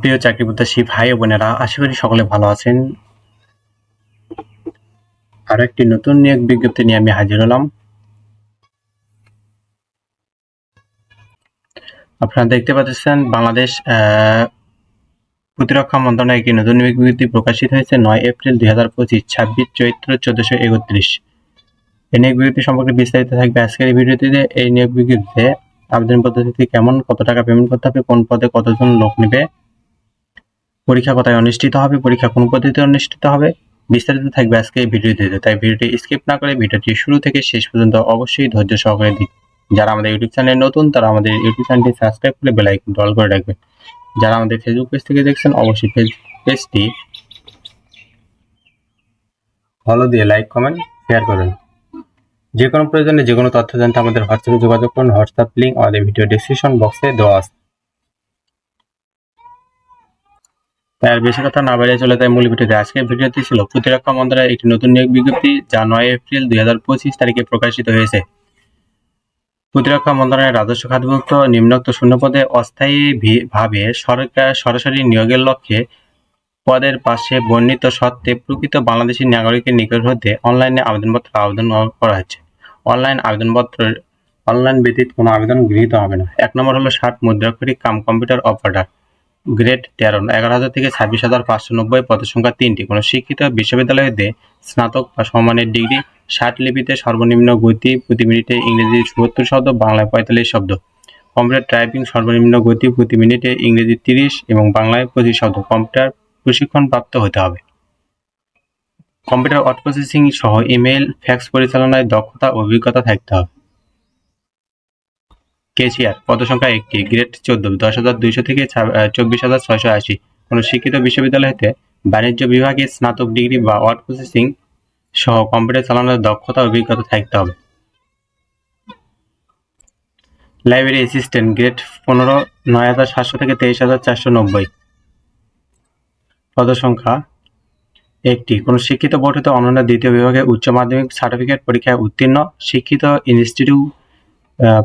প্রিয় চাকরি প্রত্যাশী ভাই বোনেরা, আশা করি সকলে ভালো আছেন। আর একটি নতুন নিয়োগ বিজ্ঞপ্তি নিয়ে আমি হাজির হলাম। আপনারা দেখতে পাচ্ছেন, বাংলাদেশ প্রতিরক্ষা মন্ত্রণালয় একটি নতুন নিয়োগ বিজ্ঞপ্তি প্রকাশিত হয়েছে নয় এপ্রিল দুই হাজার পঁচিশ, ছাব্বিশ চৈত্র চোদ্দশো একত্রিশ। এই নিয়োগ বিজ্ঞপ্তি সম্পর্কে বিস্তারিত থাকবে আজকের এই এই নিয়োগ বিজ্ঞপ্তিতে আবেদন পদ্ধতিতে কেমন, কত টাকা পেমেন্ট করতে হবে, কোন পদে কতজন লোক নেবে পরীক্ষা কোথায় অনুষ্ঠিত হবে, পরীক্ষা কোন পদ্ধতিতে অনুষ্ঠিত হবে, বিস্তারিত থাকবে আজকে এই ভিডিওটিতে তাই ভিডিওটি স্কিপ না করে ভিডিওটি শুরু থেকে শেষ পর্যন্ত অবশ্যই ধৈর্য সহকারে দিন যারা আমাদের ইউটিউব চ্যানেলে নতুন, তারা আমাদের ইউটিউব চ্যানেলটি সাবস্ক্রাইব করে বেল আইকনটি অল করে রাখবেন। যারা আমাদের ফেসবুক পেজ থেকে দেখছেন, অবশ্যই পেজ পেজটি ফলো দিয়ে লাইক কমেন্ট শেয়ার করুন যে কোনো প্রয়োজনে যে কোনো তথ্য জানতে আমাদের হোয়াটসঅ্যাপে যোগাযোগ করুন। হোয়াটসঅ্যাপ লিঙ্ক আমাদের ভিডিও ডিসক্রিপশন বক্সে দেওয়া আছে। তাই আর বেশি কথা না বাড়িয়ে চলে তাই মূল ভিডিওতে আজকের ভিডিওটি ছিল। প্রতিরক্ষা মন্ত্রণালয়ের একটি নতুন নিয়োগ বিজ্ঞপ্তি যা নয় এপ্রিল দুই হাজার পঁচিশ তারিখে প্রকাশিত হয়েছে। প্রতিরক্ষা মন্ত্রণালয়ের রাজস্ব খাতভুক্ত নিম্নোক্ত শূন্যপদে অস্থায়ী ভি- ভাবে সরকার সরাসরি নিয়োগের লক্ষ্যে পদের পাশে বর্ণিত সত্ত্বে প্রকৃত বাংলাদেশী নাগরিকের নিকট হতে অনলাইনে আবেদনপত্র আবেদন করা হচ্ছে। অনলাইন আবেদনপত্রের অনলাইন ব্যতীত কোনো আবেদন গৃহীত হবে না। এক নম্বর হলো ষাট মুদ্রাক্ষরিক কাম কম্পিউটার অপারেটর গ্রেড তেরো। এগারো হাজার থেকে ছাব্বিশ হাজার পাঁচশো নব্বই পদের সংখ্যা তিনটি। কোনো শিক্ষিত বিশ্ববিদ্যালয় হতে স্নাতক বা সমমানের ডিগ্রি, ষাট লিপিতে সর্বনিম্ন গতি প্রতি মিনিটে ইংরেজি চুয়াত্তর শব্দ, বাংলায় পঁয়তাল্লিশ শব্দ। কম্পিউটার টাইপিং সর্বনিম্ন গতি প্রতি মিনিটে ইংরেজি তিরিশ এবং বাংলায় পঁচিশ শব্দ। কম্পিউটার প্রশিক্ষণ প্রাপ্ত হতে হবে। কম্পিউটার ওয়ার্ড প্রসেসিং সহ ইমেল, ফ্যাক্স পরিচালনায় দক্ষতা অভিজ্ঞতা থাকতে হবে। কেশিয়ার পদসংখ্যা একটি, গ্রেড চোদ্দ, দশ হাজার দুইশো থেকে চব্বিশ হাজার ছয়শো আশি। কোনো শিক্ষিত বিশ্ববিদ্যালয় হতে বাণিজ্য বিভাগে স্নাতক ডিগ্রি বা ওয়ার্ড প্রসেসিং সহ কম্পিউটার চালানোর দক্ষতা অভিজ্ঞতা থাকতে হবে। লাইব্রেরি অ্যাসিস্ট্যান্ট, গ্রেড পনেরো, নয় হাজার সাতশো থেকে তেইশ হাজার চারশো নব্বই। পদসংখ্যা একটি, কোনো শিক্ষিত বোর্ড হতে অনন্য দ্বিতীয় বিভাগে উচ্চ মাধ্যমিক সার্টিফিকেট পরীক্ষায় উত্তীর্ণ, শিক্ষিত ইনস্টিটিউট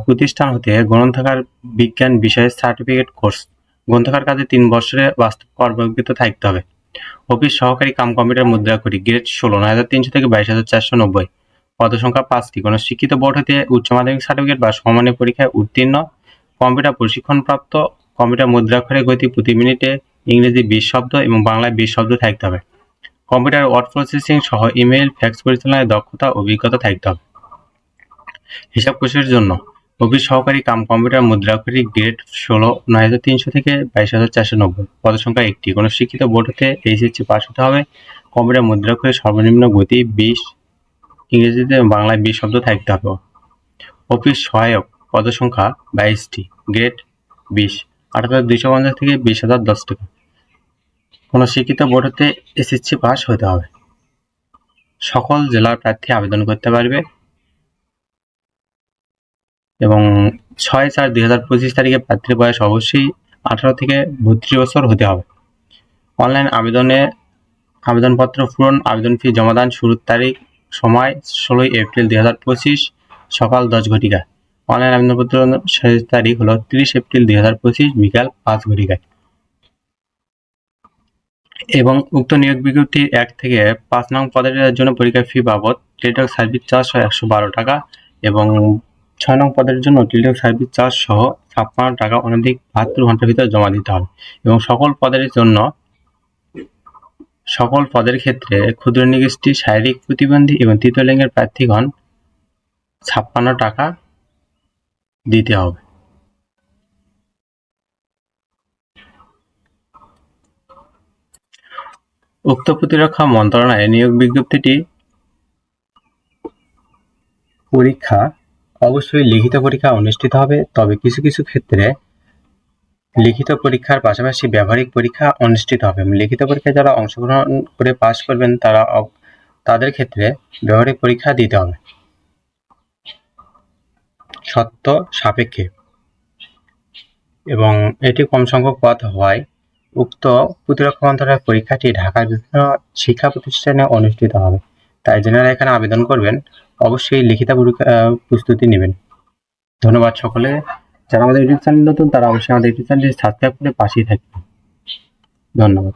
প্রতিষ্ঠান হতে গ্রন্থাগার বিজ্ঞান বিষয়ে সার্টিফিকেট কোর্স গ্রন্থাগার কাজে তিন বছরের বাস্তব কর্মঅভিজ্ঞতা থাকতে হবে। অফিস সহকারী কাম কম্পিউটার মুদ্রা করি গ্রেড ষোলো নয় হাজার তিনশো থেকে বাইশ হাজার চারশো নব্বই। পদসংখ্যা পাঁচটি, কোনো শিক্ষিত বোর্ড হতে উচ্চ মাধ্যমিক সার্টিফিকেট বা সমমানের পরীক্ষায় উত্তীর্ণ। কম্পিউটার প্রশিক্ষণপ্রাপ্ত, কম্পিউটার মুদ্রাক্ষরে গতি প্রতি মিনিটে ইংরেজি বিশ শব্দ এবং বাংলায় বিশ শব্দ থাকতে হবে। কম্পিউটার ওয়ার্ড প্রসেসিং সহ ইমেল ফ্যাক্স পরিচালনায় দক্ষতা, অভিজ্ঞতা থাকতে হবে। হিসাব কোষের জন্য। অফিস সহকারী কাম কম্পিউটার মুদ্রাক্ষরিক গ্রেড ষোলো, নয় হাজার তিনশো থেকে বাইশ হাজার চারশো নব্বই। পদসংখ্যা একটি। কোনো শিক্ষিত বোর্ড হতে এইচএসসি পাস হতে হবে। কম্পিউটার মুদ্রাক্ষরের সর্বনিম্ন গতি বিশ, ইংরেজিতে বাংলায় বিশ শব্দ থাকতে হবে। অফিস সহায়ক পদসংখ্যা বাইশটি, গ্রেড বিশ, আট হাজার দুইশো পঞ্চাশ থেকে বিশ হাজার দশ টাকা। কোনো শিক্ষিত বোর্ড হতে এসএসসি পাস হতে হবে। সকল জেলার প্রার্থী আবেদন করতে পারবে। এবং ছয় চার দুই হাজার পঁচিশ তারিখে প্রার্থীর বয়স অবশ্যই আঠারো থেকে বত্রিশ বছর হতে হবে। অনলাইন আবেদনে আবেদনপত্র পূরণ, আবেদন ফি জমাদান শুরুর তারিখ, সময় ষোলোই এপ্রিল দুই হাজার পঁচিশ, সকাল দশ ঘটিকা অনলাইন আবেদনপত্র শেষ তারিখ হলো তিরিশ এপ্রিল দুই হাজার পঁচিশ, বিকাল পাঁচ ঘটিকায়। এবং উক্ত নিয়োগ বিজ্ঞপ্তি এক থেকে পাঁচ নং পদের জন্য পরীক্ষার ফি বাবদ টেলিটক সার্ভিস চার্জ একশো বারো টাকা এবং ছয় নং পদের জন্য টেলিটক সার্ভিস চার্জ সহ ছাপ্পান্ন টাকা অনধিক বাহাত্তর ঘণ্টার ভিতরে জমা দিতে হবে এবং সকল পদের জন্য সকল পদের ক্ষেত্রে ক্ষুদ্র নিগোষ্ঠী, শারীরিক প্রতিবন্ধী এবং তৃতীয় লিঙ্গের প্রার্থীগণ ছাপ্পান্ন টাকা দিতে হবে। উক্ত প্রতিরক্ষা মন্ত্রণালয়ের নিয়োগ বিজ্ঞপ্তিটি পরীক্ষা অবশ্যই লিখিত পরীক্ষা অনুষ্ঠিত হবে, তবে কিছু কিছু ক্ষেত্রে লিখিত পরীক্ষার পাশাপাশি ব্যবহারিক পরীক্ষা অনুষ্ঠিত হবে। লিখিত পরীক্ষায় যারা অংশগ্রহণ করে পাশ করবেন, তারা তাদের ক্ষেত্রে ব্যবহারিক পরীক্ষা দিতে হবে। সত্য সাপেক্ষে। এবং এটি কম সংখ্যক পদ হওয়ায় উক্ত প্রতিরক্ষা মন্ত্রণালয়ের পরীক্ষাটি ঢাকার বিভিন্ন শিক্ষা প্রতিষ্ঠানে অনুষ্ঠিত হবে। তাই যারা এখানে আবেদন করবেন অবশ্যই লিখিত প্রস্তুতি নেবেন। ধন্যবাদ সকলে। যারা আমাদের ইউটিউব চ্যানেল নতুন, তারা অবশ্যই আমাদের ইউটিউব চ্যানেলটি সাবস্ক্রাইব করে পাশেই থাকবেন। ধন্যবাদ।